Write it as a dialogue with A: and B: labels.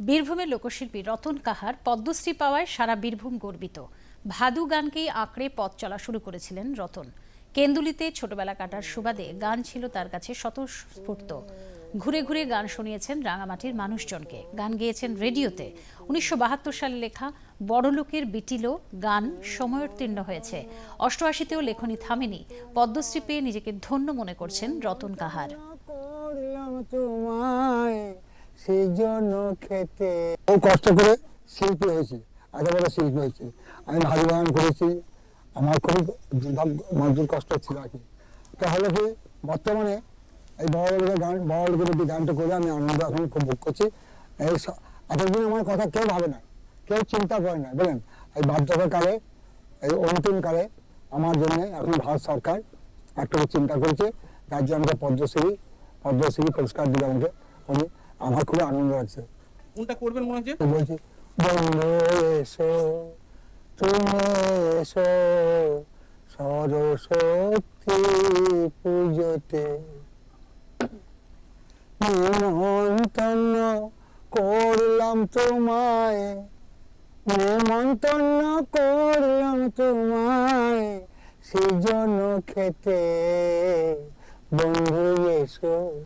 A: বীরভূমের লোকশিল্পী রতন কাহার পদ্মশ্রী পাওয়ায় সারা বীরভূম গর্বিত। ভাদু গানকেই আঁকড়ে পথ চলা শুরু করেছিলেন রতন। কেন্দুলিতে ছোটবেলা কাটার সুবাদে গান ছিল তার কাছে স্বতঃস্ফূর্ত। ঘুরে ঘুরে গান শুনিয়েছেন রাঙামাটির মানুষজনকে। গান গেয়েছেন রেডিওতে। উনিশশো বাহাত্তর সালে লেখা বড়লোকের বিটিলো গান সময়োত্তীর্ণ হয়েছে। অষ্টআশিতেও লেখনী থামেনি। পদ্মশ্রী পেয়ে নিজেকে ধন্য মনে করছেন রতন কাহার।
B: সেই জন্য খেতে খুব কষ্ট করে শিল্পী হয়েছি এত বড় শিল্পী হয়েছি। আমি ভারী গান করেছি, আমার খুবই দুর্ভাগ্য মজুর কষ্ট ছিল আর কি। তাহলে কি বর্তমানে এই বড় গান বড় লোকের গানটা করে আমি আনন্দ এখন খুব ভোগ করছি। এই এতদিন আমার কথা কেউ ভাবে না, কেউ চিন্তা করে না বলেন এই বার্ধক্যকালে, এই অন্তিম কালে আমার জন্য এখন ভারত সরকার একটা চিন্তা করেছে তার জন্য আমাকে পদ্মশ্রী পদ্মশ্রী পুরস্কার দিল আমাকে। উনি আমার খুব আনন্দ লাগছে
C: কোনটা করবেন মনে হচ্ছে?
B: বলছি বন্ধু এসো তুমি এসো সরস্বতী পুজোতে। নিমন্ত্রণ করলাম তোমায় নিমন্ত্রণ করলাম তোমায় সেই জন্য খেতে। বন্ধু এসো।